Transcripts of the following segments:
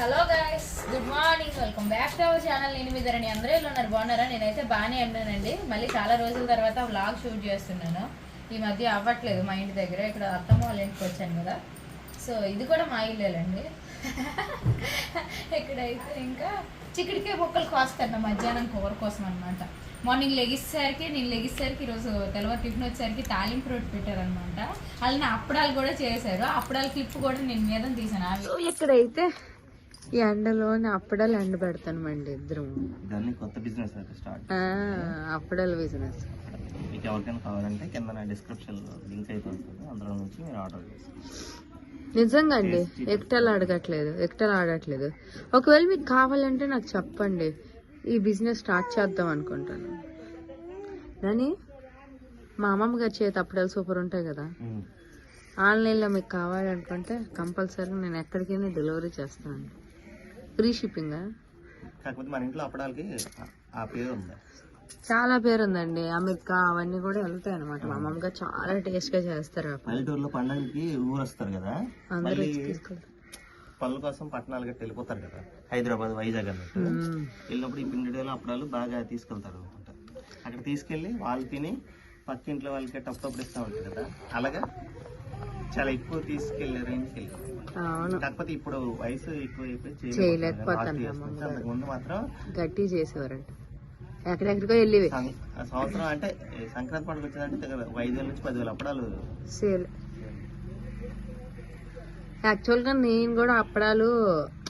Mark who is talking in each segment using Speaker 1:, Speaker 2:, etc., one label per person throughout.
Speaker 1: Hello guys good morning welcome back to our channel నేను మీ ధరణి. అందరూ ఇలా ఉన్నారు? బాగున్నారా? నేనైతే బాగానే ఉన్నానండి. మళ్ళీ చాలా రోజుల తర్వాత వ్లాగ్ షూట్ చేస్తున్నాను. ఈ మధ్య అవ్వట్లేదు మా ఇంటి దగ్గర. ఇక్కడ అత్తమ్మ వాళ్ళ ఇంటికి వచ్చాను కదా. సో ఇది కూడా మా ఇల్లేలండి. ఇక్కడైతే ఇంకా చిక్కడికే బొక్కలు కోస్తాను మధ్యాహ్నం కూర కోసం అనమాట మార్నింగ్ లెగిసేసరికి నేను లెగిసేసరికి ఈరోజు తెల్లవారు టిఫిన్ వచ్చేసరికి తాలింపు రోడ్డు పెట్టారనమాట అలానే అప్పడాలు కూడా చేశారు. అప్పడాలు క్లిప్ కూడా నేను మీద తీసాను
Speaker 2: ఇక్కడైతే ఈ ఎండలోని అప్పడాలు ఎండ పెడతామండి ఇద్దరం.
Speaker 3: దాన్ని కొత్త బిజినెస్ అయితే స్టార్ట్
Speaker 2: ఆ, అప్పడాల బిజినెస్
Speaker 3: మీకు ఎవరికైనా కావాలంటే కింద డిస్క్రిప్షన్ లింక్ అయితే అందులో నుంచి మీరు ఆర్డర్
Speaker 2: నిజంగా అండి ఎక్టల్ అడగట్లేదు ఎక్టల్ ఆడట్లేదు. ఒకవేళ మీకు కావాలంటే నాకు చెప్పండి ఈ బిజినెస్ స్టార్ట్ చేద్దాం అనుకుంటాను. కానీ మా అమ్మమ్మ గారి చేతి అప్పడాలు సూపర్ ఉంటాయి కదా. ఆన్లైన్లో మీకు కావాలనుకుంటే కంపల్సరీ నేను ఎక్కడికైనా డెలివరీ చేస్తాను. Free shipping?
Speaker 3: కాకపోతే మన ఇంట్లో అప్పడాలకి ఆ- పేరు ఉంది.
Speaker 2: చాలా పేరు ఉందండి. అమెరికా అవన్నీ కూడా వెళ్తాయి అనమాట మా అమ్మమ్మ గారు చాలా టేస్ట్గా చేస్తారు
Speaker 3: పల్లెటూరులో పండగకి ఊరు వస్తారు కదా.
Speaker 2: అందరూ వచ్చి
Speaker 3: పళ్ళ కోసం పట్టణాలు గట్టి వెళ్ళిపోతారు కదా. హైదరాబాద్ వైజాగ్ అన్నట్టు. వెళ్ళినప్పుడు ఈ పిండిడేలు అప్పడాలు బాగా తీసుకెళ్తారు అక్కడ తీసుకెళ్ళి వాళ్ళు తిని పక్కింట్లో వాళ్ళకి అప్పుడప్పుడు ఇస్తా ఉంటారు కదా. అలాగా? చాలా ఎక్కువ తీసుకెళ్ళే రేంజ్కి వెళ్ళారు
Speaker 2: అవును.
Speaker 3: కాకపోతే ఇప్పుడు వయసు ఎక్కువ అయిపోయి ముందు మాత్రం
Speaker 2: గట్టి చేసేవారంట. ఎక్కడెక్కడికో వెళ్ళివి.
Speaker 3: ఆ సంవత్సరం అంటే సంక్రాంతి పండుగ వచ్చిందంటే ఐదు వేల నుంచి పదివేల అప్పడాలు.
Speaker 2: సేల్. యాక్చువల్గా నేను కూడా అప్పడాలు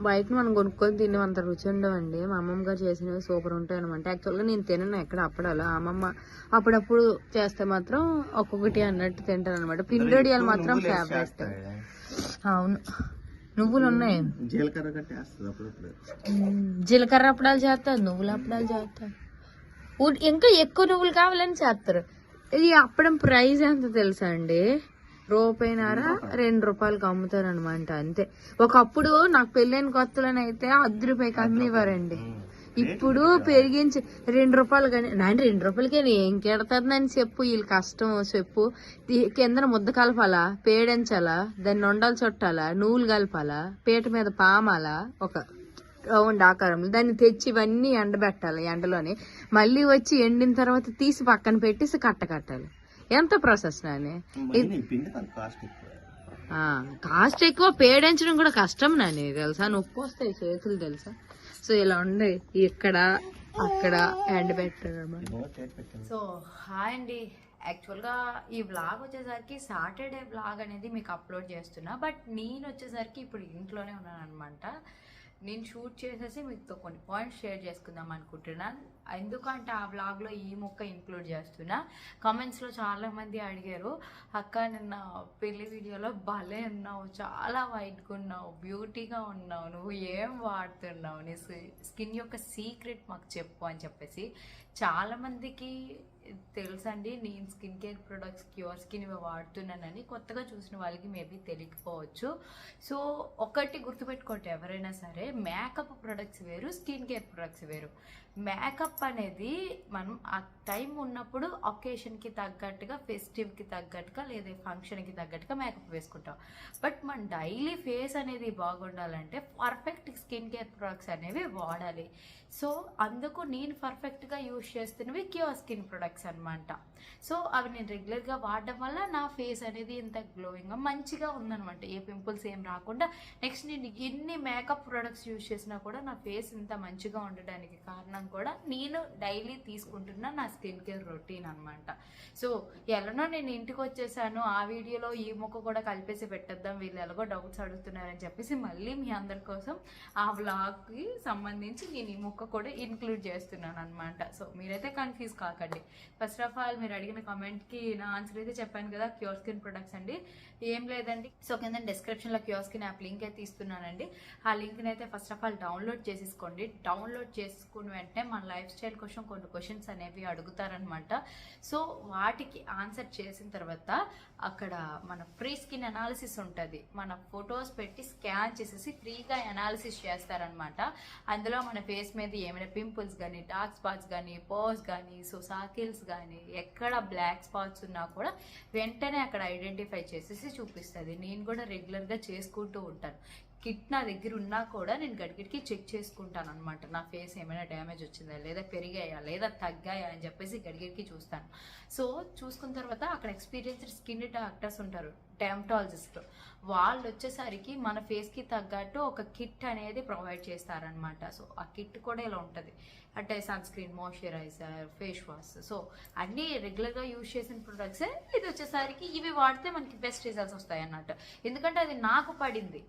Speaker 2: బయట మనం కొనుక్కొని తినే అంత రుచి ఉండవండి. మా అమ్మమ్మ గారు చేసినవి సూపర్ ఉంటాయి అనమాట యాక్చువల్గా నేను తినను ఎక్కడ అప్పడాలు అమ్మమ్మ అప్పుడప్పుడు చేస్తే మాత్రం ఒక్కొక్కటి అన్నట్టు తింటాను అనమాట పిండోడియాలు మాత్రం ఫేవరెట్. అవును. నువ్వులు ఉన్నాయి.
Speaker 3: జీలకర్ర.
Speaker 2: జీలకర్ర అప్పడాలు చేస్తారు నువ్వుల అప్పడాలు చేస్తారు. ఇంకా ఎక్కువ నువ్వులు కావాలని చేస్తారు. ఇది అప్పడం ప్రైస్ ఎంత తెలుసా అండి? రూపాయినార రెండు రూపాయలకి అమ్ముతారు అనమాట అంతే. ఒకప్పుడు నాకు పెళ్ళైన కొత్తలోనైతే అర్ధ రూపాయికి అమ్మేవారండి ఇప్పుడు పెరిగించి రెండు రూపాయలు కానీ నాన్న రెండు రూపాయలకి ఏం కెడతాదని చెప్పు వీళ్ళు కష్టం చెప్పు. కింద ముద్ద కలపాలా పేడించాలా దాన్ని వండాలు చుట్టాలా నువ్వులు కలపాలా పీట మీద పామాలా ఒక రౌండ్ ఆకారం దాన్ని తెచ్చి ఇవన్నీ ఎండబెట్టాలి ఎండలోని. మళ్ళీ వచ్చి ఎండిన తర్వాత తీసి పక్కన పెట్టేసి కట్ట కట్టాలి. ఎంత ప్రాసెస్ నాని
Speaker 3: కాస్ట్ ఎక్కువ.
Speaker 2: ఆ, కాస్ట్ ఎక్కువ పేడించడం కూడా కష్టం నాని తెలుసా? నొప్పి వస్తాయి చేతులు తెలుసా? సో ఇలా ఉండే ఇక్కడ అక్కడ
Speaker 3: పెట్టింది
Speaker 1: సో హాయ్ అండి. యాక్చువల్గా ఈ వ్లాగ్ వచ్చేసరికి సాటర్డే వ్లాగ్ అనేది మీకు అప్లోడ్ చేస్తున్నా. బట్ నేను వచ్చేసరికి ఇప్పుడు ఇంట్లోనే ఉన్నాను అనమాట నేను షూట్ చేసేసి మీతో కొన్ని పాయింట్స్ షేర్ చేసుకుందాం అనుకుంటున్నాను. ఎందుకంటే ఆ బ్లాగ్లో ఈ మొక్క ఇంక్లూడ్ చేస్తున్నా. కామెంట్స్లో చాలామంది అడిగారు అక్క నిన్న పెళ్ళి వీడియోలో భలే ఉన్నావు చాలా వైట్గా ఉన్నావు బ్యూటీగా ఉన్నావు నువ్వు ఏం వాడుతున్నావు? నీ స్కిన్ యొక్క సీక్రెట్ మాకు చెప్పు అని చెప్పేసి చాలామందికి తెలుసండి నేను skin care products cure skin ఇవి వాడుతున్నానని కొత్తగా చూసిన వాళ్ళకి మేబీ తెలియకపోవచ్చు. సో ఒకటి గుర్తుపెట్టుకోండి ఎవరైనా సరే మేకప్ ప్రొడక్ట్స్ వేరు స్కిన్ కేర్ ప్రొడక్ట్స్ వేరు. మేకప్ అనేది మనం ఆ టైం ఉన్నప్పుడు ఒకేషన్కి తగ్గట్టుగా ఫెస్టివ్కి తగ్గట్టుగా లేదా ఫంక్షన్కి తగ్గట్టుగా మేకప్ వేసుకుంటాం. బట్ మన డైలీ ఫేస్ అనేది బాగుండాలంటే పర్ఫెక్ట్ స్కిన్ కేర్ ప్రొడక్ట్స్ అనేవి వాడాలి. సో అందుకు నేను పర్ఫెక్ట్గా యూజ్ చేస్తున్నవి క్యూర్ స్కిన్ ప్రొడక్ట్స్. అనమాట సో అవి నేను రెగ్యులర్గా వాడడం వల్ల నా ఫేస్ అనేది ఇంత గ్లోయింగ్గా మంచిగా ఉందనమాట ఏ పింపుల్స్ ఏం రాకుండా నెక్స్ట్ నేను ఎన్ని మేకప్ ప్రొడక్ట్స్ యూజ్ చేసినా కూడా నా ఫేస్ ఇంత మంచిగా ఉండడానికి కారణం కూడా నేను డైలీ తీసుకుంటున్న నా స్కిన్ కేర్ రొటీన్ అనమాట సో ఎలానో నేను ఇంటికి వచ్చేసాను ఆ వీడియోలో ఈ ముక్క కూడా కలిపేసి పెట్టేద్దాం వీళ్ళు ఎలాగో డౌట్స్ అడుగుతున్నారని చెప్పేసి మళ్ళీ మీ అందరి కోసం ఆ వ్లాగ్కి సంబంధించి నేను ఈ ముక్క కూడా ఇన్క్లూడ్ చేస్తున్నాను అనమాట సో మీరైతే కన్ఫ్యూజ్ కాకండి. ఫస్ట్ ఆఫ్ ఆల్ మీరు అడిగిన కామెంట్కి నా ఆన్సర్ అయితే చెప్పాను కదా క్యూర్ స్కిన్ ప్రొడక్ట్స్ అండి. ఏం లేదండి. సో కింద డిస్క్రిప్షన్లో క్యూర్ స్కిన్ యాప్ లింక్ అయితే ఇస్తున్నానండి. ఆ లింక్ని అయితే ఫస్ట్ ఆఫ్ ఆల్ డౌన్లోడ్ చేసేసుకోండి. డౌన్లోడ్ చేసుకున్న వెంటనే మన లైఫ్ స్టైల్ కోసం కొన్ని క్వశ్చన్స్ అనేవి అడుగుతారనమాట సో వాటికి ఆన్సర్ చేసిన తర్వాత అక్కడ మన ఫ్రీ స్కిన్ అనాలిసిస్ ఉంటుంది. మన ఫొటోస్ పెట్టి స్కాన్ చేసేసి ఫ్రీగా అనాలిసిస్ చేస్తారనమాట అందులో మన ఫేస్ మీద ఏమైనా పింపుల్స్ కానీ డార్క్ స్పాట్స్ కానీ పోస్ కానీ సో పింపుల్స్ కానీ ఎక్కడ బ్లాక్ స్పాట్స్ ఉన్నా కూడా వెంటనే అక్కడ ఐడెంటిఫై చేసేసి చూపిస్తుంది. నేను కూడా రెగ్యులర్గా చేసుకుంటూ ఉంటాను. కిట్ నా దగ్గర ఉన్నా కూడా నేను గడిగడికి చెక్ చేసుకుంటాను అనమాట నా ఫేస్ ఏమైనా డ్యామేజ్ వచ్చిందా? లేదా పెరిగాయా? లేదా తగ్గాయా? అని చెప్పేసి గడిగడికి చూస్తాను. సో చూసుకున్న తర్వాత అక్కడ ఎక్స్పీరియన్స్డ్ స్కిన్ డాక్టర్స్ ఉంటారు డెమటాలజిస్ట్ వాళ్ళు వచ్చేసరికి మన ఫేస్కి తగ్గట్టు ఒక కిట్ అనేది ప్రొవైడ్ చేస్తారనమాట సో ఆ కిట్ కూడా ఇలా ఉంటుంది. అంటే sunscreen moisturiser face wash so అన్నీ రెగ్యులర్గా యూజ్ చేసిన ప్రొడక్ట్స్ ఇది వచ్చేసరికి ఇవి వాడితే మనకి బెస్ట్ రిజల్ట్స్ వస్తాయి అన్నట్టు ఎందుకంటే అది నాకు పడింది.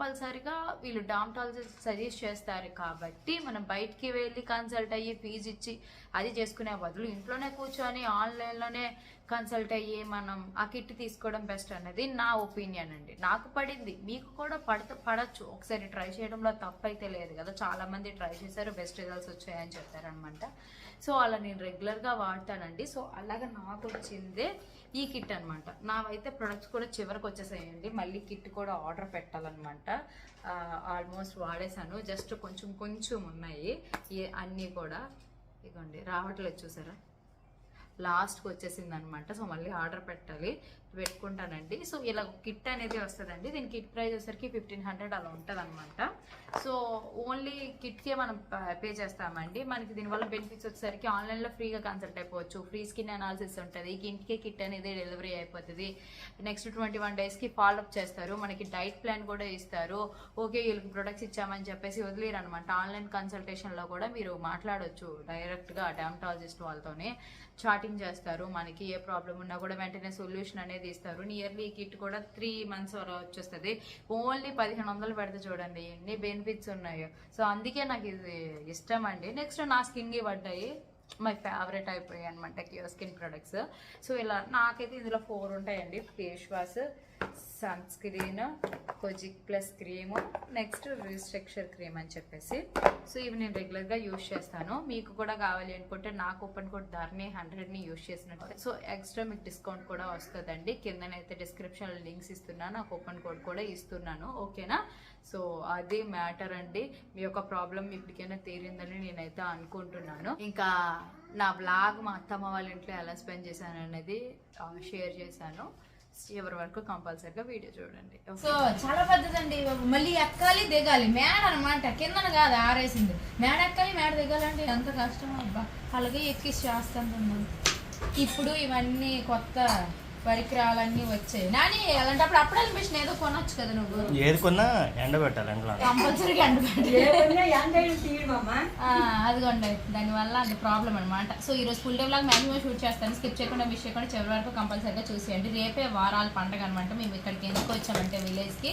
Speaker 1: కంపల్సరిగా వీళ్ళు డామటాలజిస్ట్ సజెస్ట్ చేస్తారు కాబట్టి మనం బయటికి వెళ్ళి కన్సల్ట్ అయ్యి ఫీజు ఇచ్చి అది చేసుకునే బదులు ఇంట్లోనే కూర్చొని ఆన్లైన్లోనే కన్సల్ట్ అయ్యి మనం ఆ కిట్ తీసుకోవడం బెస్ట్ అనేది నా ఒపీనియన్ అండి. నాకు పడింది. మీకు కూడా పడత పడచ్చు. ఒకసారి ట్రై చేయడంలో తప్పైతే లేదు కదా. చాలామంది ట్రై చేశారు బెస్ట్ రిజల్ట్స్ వచ్చాయని చెప్పారనమాట సో అలా నేను రెగ్యులర్గా వాడతానండి. సో అలాగా నాకు వచ్చిందే ఈ కిట్ అనమాట నావైతే ప్రొడక్ట్స్ కూడా చివరికి వచ్చేసాయండి. మళ్ళీ కిట్ కూడా ఆర్డర్ పెట్టాలన్నమాట. ఆల్మోస్ట్ వాడేశాను. జస్ట్ కొంచెం కొంచెం ఉన్నాయి. ఈ అన్నీ కూడా. ఇగోండి రావట్లేదు చూసారా? లాస్ట్కి వచ్చేసింది అనమాట సో మళ్ళీ ఆర్డర్ పెట్టాలి. పెట్టుకుంటానండి. సో ఇలా కిట్ అనేది వస్తుందండి. దీని కిట్ ప్రైస్ వచ్చేసరికి ఫిఫ్టీన్ హండ్రెడ్ అలా ఉంటుంది అనమాట సో ఓన్లీ కిట్కే మనం పే చేస్తామండి. మనకి దీనివల్ల బెనిఫిట్స్ వచ్చేసరికి ఆన్లైన్లో ఫ్రీగా కన్సల్ట్ అయిపోవచ్చు. ఫ్రీ స్కిన్ అనాలిసిస్ ఉంటుంది. ఇంటికే కిట్ అనేది డెలివరీ అయిపోతుంది. నెక్స్ట్ ట్వంటీ వన్ డేస్కి ఫాలోఅప్ చేస్తారు. మనకి డైట్ ప్లాన్ కూడా ఇస్తారు. ఓకే వీళ్ళకి ప్రొడక్ట్స్ ఇచ్చామని చెప్పేసి వదిలేరు అనమాట ఆన్లైన్ కన్సల్టేషన్లో కూడా మీరు మాట్లాడొచ్చు డైరెక్ట్గా డెమటాలజిస్ట్ వాళ్ళతోనే. చాటింగ్ చేస్తారు మనకి ఏ ప్రాబ్లం ఉన్నా కూడా వెంటనే సొల్యూషన్ అనేది ఇస్తారు. నియర్లీ కిట్ కూడా త్రీ మంత్స్ వరకు వచ్చేస్తుంది. ఓన్లీ పదిహేను వందలు పెడితే చూడండి ఎన్ని బెనిఫిట్స్ ఉన్నాయో. సో అందుకే నాకు ఇది ఇష్టం అండి. నెక్స్ట్ నా స్కిన్కి పడ్డాయి. మై ఫేవరెట్ అయిపోయాయి అనమాట క్యూర్ స్కిన్ ప్రొడక్ట్స్ సో ఇలా నాకైతే ఇందులో ఫోర్ ఉంటాయండి. Face wash sunscreen kojic plus cream next restructure cream అని చెప్పేసి. సో ఇవి నేను రెగ్యులర్గా యూజ్ చేస్తాను. మీకు కూడా కావాలి అనుకుంటే నా కూపన్ కోడ్ ధర్ని హండ్రెడ్ని యూస్ చేసినట్టు. సో ఎక్స్ట్రా మీకు డిస్కౌంట్ కూడా వస్తుందండి. కిందనైతే డిస్క్రిప్షన్ లింక్స్ ఇస్తున్నాను నా కూపన్ కోడ్ కూడా ఇస్తున్నాను. ఓకేనా సో అది మ్యాటర్ అండి. మీ యొక్క ప్రాబ్లం ఇప్పటికైనా తీరిందని నేనైతే అనుకుంటున్నాను. ఇంకా నా బ్లాగ్ మా అత్తమ్మ వాళ్ళ ఇంట్లో ఎలా స్పెండ్ చేశాను అనేది షేర్ చేశాను. చివరి వరకు కంపల్సరీగా వీడియో చూడండి.
Speaker 2: సో చాలా పెద్దదండి అండి మళ్ళీ ఎక్కాలి దిగాలి. మేడ అనమాట కిందన కాదు ఆరేసింది. మేడ ఎక్కాలి మేడ దిగాలంటే ఎంత కష్టం? అబ్బా అలాగే ఎక్కి చేస్తాను ఇప్పుడు ఇవన్నీ కొత్త పరికరాలన్నీ వచ్చాయి. నాని అలాంటప్పుడు అప్పుడే మిషన్ ఏదో కొనొచ్చు కదా నువ్వు?
Speaker 3: ఏది కొన్నా ఎండబెట్టాలి ఎండలో.
Speaker 2: కంపల్సరీగా అదిగోండి. దానివల్ల అది ప్రాబ్లం అనమాట సో ఈ రోజు full day vlog maximum shoot చేస్తాను. స్కిప్ చేయకుండా మిస్ చేయకుండా చివరి వరకు కంపల్సరీగా చూసేయండి. రేపే వారాల పండగ అనమాట మేము ఇక్కడికి ఎందుకు వచ్చామంటే విలేజ్కి.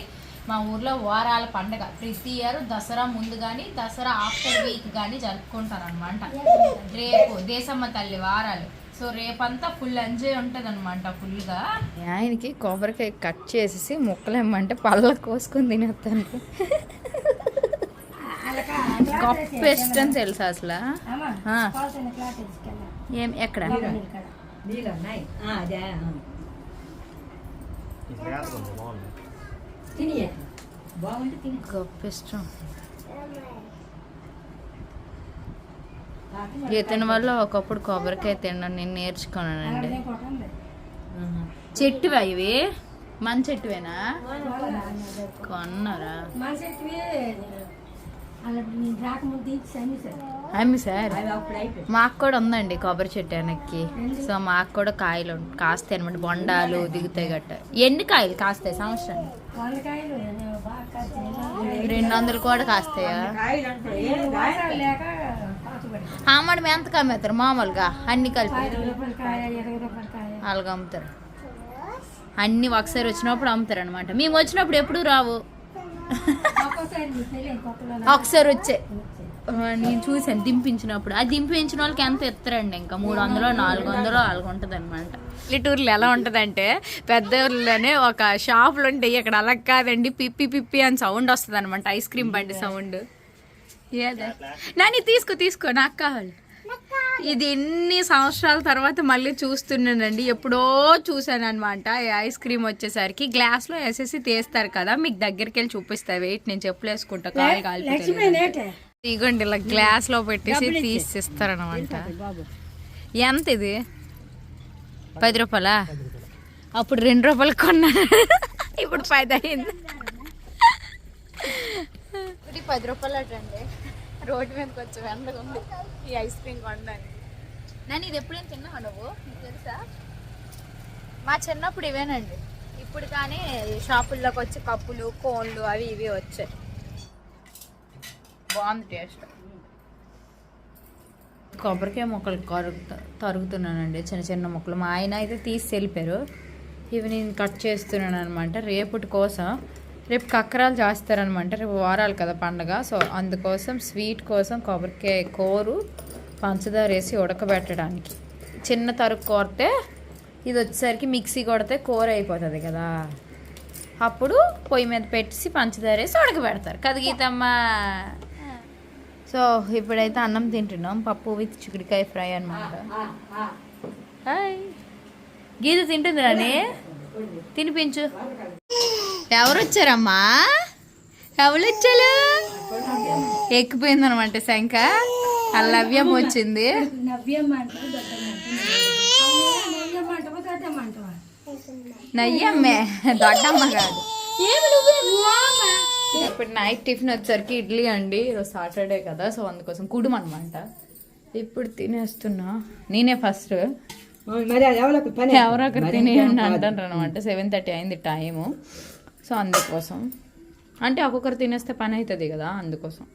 Speaker 2: మా ఊర్లో వారాల పండగ. ప్రతి ఇయర్ దసరా ముందు కానీ దసరా ఆఫ్టర్ వీక్ కానీ జరుపుకుంటారనమాట రేపు దేశమ్మ తల్లి వారాలు. సో రేపంతా ఫుల్ ఎంజాయ్ ఉంటుంది అనమాట ఫుల్గా
Speaker 1: ఆయనకి కొబ్బరికాయ కట్ చేసేసి ముక్కలు ఏమంటే పళ్ళ కోసుకొని తినేస్తాను. గొప్ప ఇష్టం తెలుసా అసలు? ఆ. ఏం ఎక్కడ? గొప్ప ఇష్టం ఇతని వల్ల ఒకప్పుడు కొబ్బరికాయ తినడం నేను నేర్చుకున్నానండి. చెట్టువా ఇవి? మన చెట్టువేనా? కొన్నారా? అమ్మి సార్ మాకు కూడా ఉందండి కొబ్బరి చెట్టు వెనక్కి. సో మాకు కూడా కాయలు కాస్తాయి అనమాట బొండాలు దిగుతాయి గట్ట. ఎన్ని కాయలు కాస్తాయి సంవత్సరానికి? రెండు వందలు కూడా కాస్తాయా? ఆమడ ఎంత కమ్మేస్తారు? మామూలుగా? అన్ని కలిపి? అలాగ అమ్ముతారు. అన్ని ఒకసారి వచ్చినప్పుడు అమ్ముతారు అనమాట మేము వచ్చినప్పుడు ఎప్పుడు రావు. ఒకసారి వచ్చే. నేను చూసాను దింపించినప్పుడు. అది దింపించిన వాళ్ళకి ఎంత ఎత్తారండి ఇంకా? మూడు వందలు నాలుగు వందలు అలాగ ఉంటుంది అనమాట
Speaker 2: పల్లెటూర్లు ఎలా ఉంటుందంటే పెద్ద ఊర్లోనే ఒక షాపులు ఉంటాయి ఇక్కడ అలా కాదండి. పిప్పి పిప్పి అని సౌండ్ వస్తుంది అనమాట ఐస్ క్రీమ్ బండి సౌండ్ నాని తీసుకో తీసుకో నాకు కావాలి ఇది ఎన్ని సంవత్సరాల తర్వాత మళ్ళీ చూస్తున్నానండి. ఎప్పుడో చూసాను అనమాట ఈ ఐస్ క్రీమ్ వచ్చేసరికి గ్లాస్లో వేసేసి తీస్తారు కదా మీకు దగ్గరికి వెళ్ళి చూపిస్తా. వెయిట్ నేను చెప్పులు వేసుకుంటా కాలు కాలిపోతే ఇగోండి ఇలా గ్లాస్లో పెట్టేసి తీసి ఇస్తారనమాట ఎంత ఇది? పది రూపాయలా? అప్పుడు రెండు రూపాయలు కొన్నా. ఇప్పుడు పది అయింది పది రూపాయలు అటండి. రోడ్డు మీదకి వచ్చి ఎండగా ఉంది. ఈ ఐస్ క్రీమ్ కొనడానికి. నేను ఇది ఎప్పుడైనా తిన్నావు నువ్వు? నీకు తెలుసా? మా చిన్నప్పుడు ఇవేనండి. ఇప్పుడు కానీ షాపుల్లోకి వచ్చి కప్పులు కోన్లు అవి ఇవి వచ్చాయి. బాగుంది టేస్ట్.
Speaker 1: కొబ్బరికాయ మొక్కలు కరుగు తరుగుతున్నానండి చిన్న చిన్న మొక్కలు. మా ఆయన అయితే తీసి వెళ్ళిపోయారు. ఇవి నేను కట్ చేస్తున్నాను అనమాట రేపటి కోసం రేపు కక్కరాలు చేస్తారనమాట. రేపు వారాలు కదా పండగ. సో అందుకోసం స్వీట్ కోసం కొబ్బరికాయ కోరు పంచదార వేసి ఉడకబెట్టడానికి. చిన్న తరుగు కోరితే ఇది వచ్చేసరికి మిక్సీ కొడితే కూర అయిపోతుంది కదా. అప్పుడు పొయ్యి మీద పెట్టి పంచదార వేసి ఉడకబెడతారు. కదా గీతమ్మ? సో ఇప్పుడైతే అన్నం తింటున్నాం. పప్పు విత్ చిక్కుడికాయ ఫ్రై అనమాట హాయ్. గీత తింటుంది రాని తినిపించు. ఎవరు వచ్చారమ్మా ఎవరు వచ్చారు ఎక్కిపోయింది అనమాట శంక ఆ లవ్యం వచ్చింది. నయ్యమ్మే దొడ్డమ్మ కాదు. ఇప్పుడు నైట్ టిఫిన్ వచ్చేసరికి ఇడ్లీ అండి. ఈరోజు సాటర్డే కదా సో అందుకోసం కుడుం అనమాట ఇప్పుడు తినేస్తున్నా. నేనే ఫస్ట్. ఎవరో ఒకరు తినేయండి అంటారు అనమాట సెవెన్ థర్టీ అయింది టైము. సో అందుకోసం. అంటే ఒక్కొక్కరు తినేస్తే పని అవుతుంది కదా అందుకోసం.